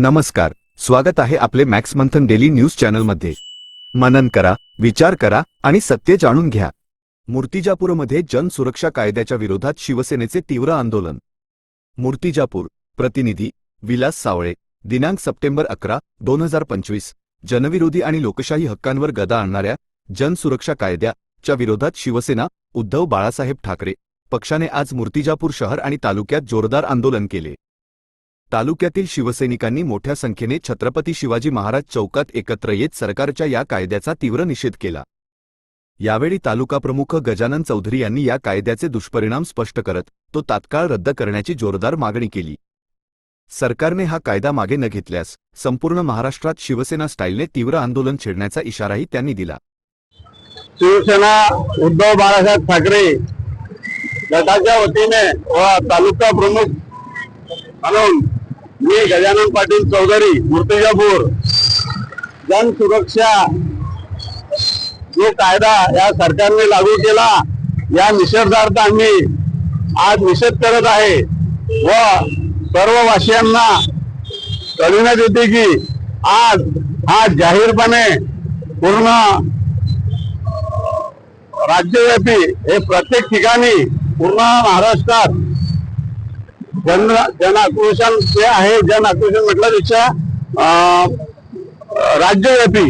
नमस्कार स्वागत आहे आपले मॅक्स मंथन डेली न्यूज चॅनलमध्ये. मनन करा विचार करा आणि सत्य जाणून घ्या. मूर्तिजापूरमध्ये जनसुरक्षा कायद्याच्या विरोधात शिवसेनेचे तीव्र आंदोलन. मूर्तिजापूर प्रतिनिधी विलास सावळे दिनांक सप्टेंबर अकरा दोन हजार पंचवीस जनविरोधी आणि लोकशाही हक्कांवर गदा आणणाऱ्या जनसुरक्षा कायद्याच्या विरोधात शिवसेना उद्धव बाळासाहेब ठाकरे पक्षाने आज मूर्तिजापूर शहर आणि तालुक्यात जोरदार आंदोलन केले. तालुक्यातील शिवसैनिकांनी मोठ्या संख्येने छत्रपती शिवाजी महाराज चौकात एकत्र येत सरकारच्या या कायद्याचा तीव्र निषेध केला. यावेळी तालुका प्रमुख गजानन चौधरी यांनी या कायद्याचे दुष्परिणाम स्पष्ट करत तो तात्काळ रद्द करण्याची जोरदार मागणी केली. सरकारने हा कायदा मागे न घेतल्यास संपूर्ण महाराष्ट्रात शिवसेना स्टाईलने तीव्र आंदोलन छेडण्याचा इशाराही त्यांनी दिला. शिवसेना उद्धव बाळासाहेब ठाकरे गटाच्या वतीने व तालुका प्रमुख म्हणून मी गजानन पाटील चौधरी मूर्तिजापूर. जनसुरक्षा जो कायदा या सरकारने लागू केला या निषेधार्थ आम्ही आज निषेध करत आहे. व सर्व वासियांना कळविण्यात येते की आज हा जाहीरपणे पूर्ण राज्यव्यापी हे प्रत्येक ठिकाणी पूर्ण महाराष्ट्रात जन जन आक्रोशन जे आहे जन आक्रोशन म्हटल्यापेक्षा अं, राज्यव्यापी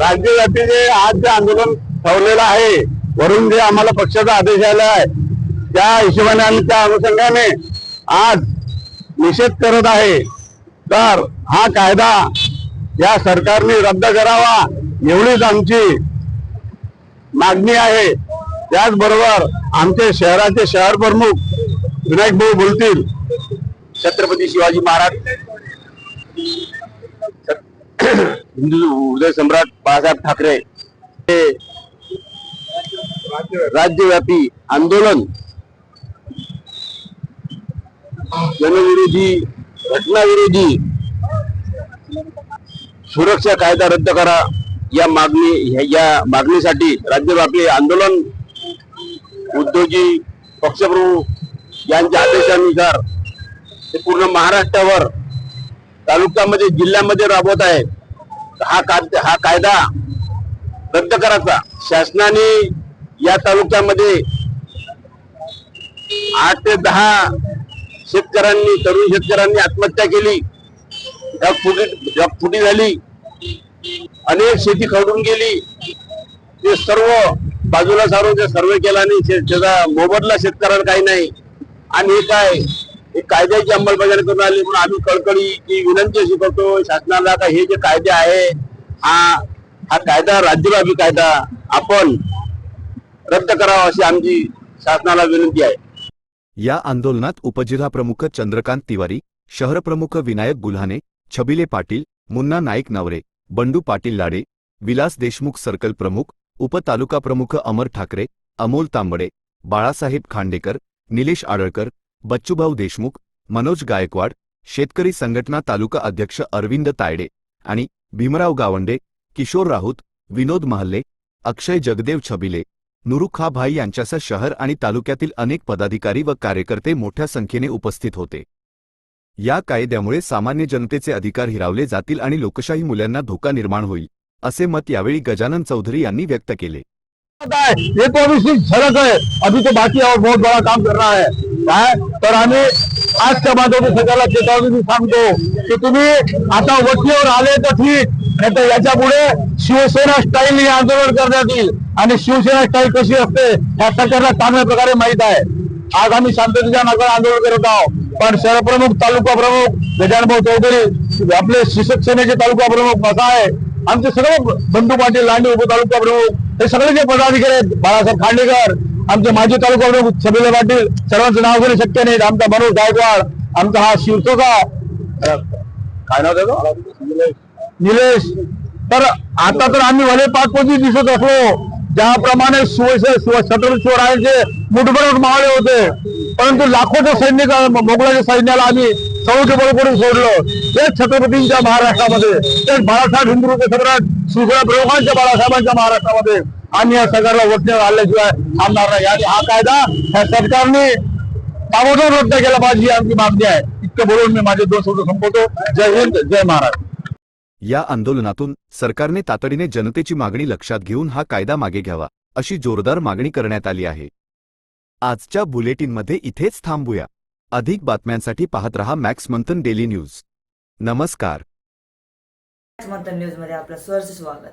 राज्यव्यापी जे आज जे आंदोलन ठेवलेलं आहे वरून जे आम्हाला पक्षाचा आदेश आला आहे त्या हिशोबाने आम्ही त्या अनुषंगाने आज निषेध करत आहे. तर हा कायदा या सरकारने रद्द करावा एवढीच आमची मागणी आहे. त्याचबरोबर आमचे शहराचे शहर प्रमुख विनायक भाऊ बोलतील. छत्रपती शिवाजी महाराज. हिंदू उदय सम्राट बाळासाहेब ठाकरे हे राज्यव्यापी आंदोलन जनविरोधी घटनाविरोधी सुरक्षा कायदा रद्द करा. या मागणी या मागणीसाठी राज्यव्यापी आंदोलन. उद्योगी पक्षप्रमुख यांच्या आदेशानुसार ते पूर्ण महाराष्ट्रावर तालुक्यामध्ये जिल्ह्यामध्ये राबवत आहे. हा कायदा हा कायदा रद्द करायचा. शासनाने या तालुक्यामध्ये आठ ते दहा शेतकऱ्यांनी तरुण शेतकऱ्यांनी आत्महत्या केली. ढगफुटी ढगफुटी झाली. अनेक शेती खडून गेली. ते सर्व बाजूला सारून ते सर्वे केला आणि त्याचा मोबदला शेतकऱ्याला काही नाही. आणि हे काय? हे कायद्याची अंमलबजावणी करून आली म्हणून आम्ही कळकळीची विनंती अशी करतो शासनाला का हे जे कायदे आहे हा हा कायदा राज्यव्यापी कायदा आपण रद्द करावा अशी आमची शासनाला विनंती आहे. या आंदोलनात उपजिल्हा प्रमुख चंद्रकांत तिवारी शहर प्रमुख विनायक गुल्हाने छबिले पाटील मुन्ना नाईक नवरे बंडू पाटील लाडे विलास देशमुख सर्कल प्रमुख उपतालुका प्रमुख अमर ठाकरे अमोल तांबडे बाळासाहेब खांडेकर निलेश आडळकर बच्चूभाऊ देशमुख मनोज गायकवाड शेतकरी संघटना तालुका अध्यक्ष अरविंद तायडे आणि भीमराव गावंडे किशोर राऊत विनोद महल्ले अक्षय जगदेव छबिले नुरुखा भाई यांच्यासह शहर आणि तालुक्यातील अनेक पदाधिकारी व कार्यकर्ते मोठ्या संख्येने उपस्थित होते. या कायद्यामुळे सामान्य जनतेचे अधिकार हिरावले जातील आणि लोकशाही मूल्यांना धोका निर्माण होईल असे मत यावेळी गजानन चौधरी यांनी व्यक्त केले. ये तो अभी सिर्फ झलक है अभी तो बाकी और बहुत बड़ा काम करना है. तर आम्ही आजच्या माध्यमातून सगळ्याला चेतावणी सांगतो की तुम्ही आता वठीवर आले तर ठीक नाही तर याच्यापुढे शिवसेना स्टाईल हे आंदोलन करण्यात येईल. आणि शिवसेना स्टाईल कशी असते या सरकारला चांगल्या प्रकारे माहीत आहे. आज आम्ही शांततेच्या नगर आंदोलन करत आहोत. पण शहरप्रमुख तालुका प्रमुख गजानभाऊ चौधरी आपले शिवसेनेचे तालुका प्रमुख असा आहे. आमचे सर्व बंधू पाटील लांडी उपतालुका प्रमुख हे सगळे जे पदाधिकारी आहेत बाळासाहेब खांडेकर आमचे माजी तालुका प्रमुख छबिले पाटील सर्वांचं नाव घेणे शक्य नाही. आमचा मनोज गायकवाड आमचा हा शिवसेना काय नाव त्याचं? निलेश. तर आता तर आम्ही भले पाचपोची दिसत असलो. ज्याप्रमाणे शिवसे शिवरायांचे मुठभर मावळे होते. परंतु लाखोच्या सैनिक मोगलाच्या सैन्याला आम्ही सौचे बळ करून सोडलं. तेच छत्रपतींच्या महाराष्ट्रामध्ये तेच बाळासाहेब हिंदूचे सम्राट शिवसेना प्रमुखांच्या बाळासाहेबांच्या महाराष्ट्रामध्ये. आम्ही या सरकारला वटण्यावर आल्याशिवाय थांबणार नाही. आणि हा कायदा ह्या सरकारने ताबडतोब रद्द केला पाहिजे ही आमची मागणी आहे. इतकं बोलून मी माझे दोन शब्द संपवतो. जय हिंद जय महाराज या आंदोलनातून सरकारने तातडीने जनतेची मागणी लक्षात घेऊन हा कायदा मागे घ्यावा अशी जोरदार मागणी करण्यात आली आहे. आजच्या बुलेटिनमध्ये इथेच थांबूया. अधिक बातम्यांसाठी पाहत रहा मॅक्स मंथन डेली न्यूज. नमस्कार. मंथन न्यूजमध्ये आपलं सहर्ष स्वागत.